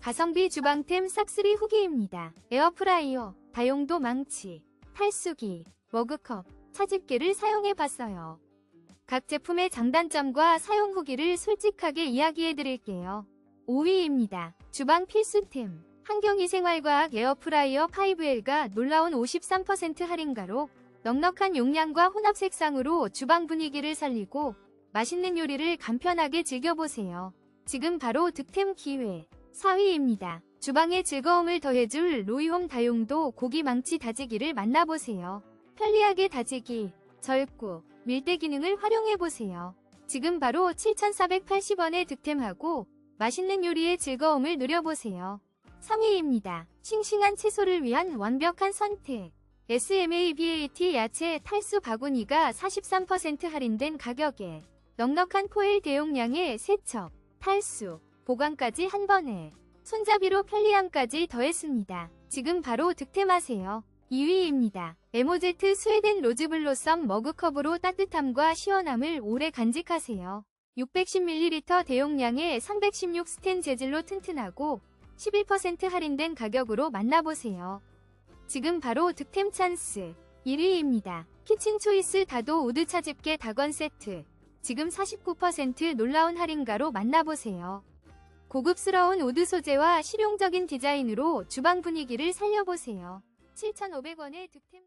가성비 주방템 싹쓸이 후기입니다. 에어프라이어, 다용도 망치, 탈수기, 머그컵, 차집게를 사용해봤어요. 각 제품의 장단점과 사용 후기를 솔직하게 이야기해 드릴게요. 5위입니다. 주방 필수템. 환경위생활과학 에어프라이어 5L가 놀라운 53% 할인가로 넉넉한 용량과 혼합 색상으로 주방 분위기를 살리고 맛있는 요리를 간편하게 즐겨보세요. 지금 바로 득템 기회. 4위입니다. 주방의 즐거움을 더해줄 로이홈 다용도 고기 망치 다지기를 만나보세요. 편리하게 다지기, 절구, 밀대 기능을 활용해보세요. 지금 바로 7,480원에 득템하고 맛있는 요리의 즐거움을 누려보세요. 3위입니다. 싱싱한 채소를 위한 완벽한 선택. SMABAT 야채 탈수 바구니가 43% 할인된 가격에 넉넉한 포일 대용량의 세척, 탈수, 보관까지 한 번에 손잡이로 편리함까지 더했습니다. 지금 바로 득템하세요. 2위입니다. 에모제트 스웨덴 로즈블로썸 머그컵으로 따뜻함과 시원함을 오래 간직하세요. 610ml 대용량의 316 스텐 재질로 튼튼하고 11% 할인된 가격으로 만나보세요. 지금 바로 득템 찬스 1위입니다. 키친 초이스 다도 우드 차집게 다건 세트 지금 49% 놀라운 할인가로 만나보세요. 고급스러운 우드 소재와 실용적인 디자인으로 주방 분위기를 살려보세요. 7,500원의 득템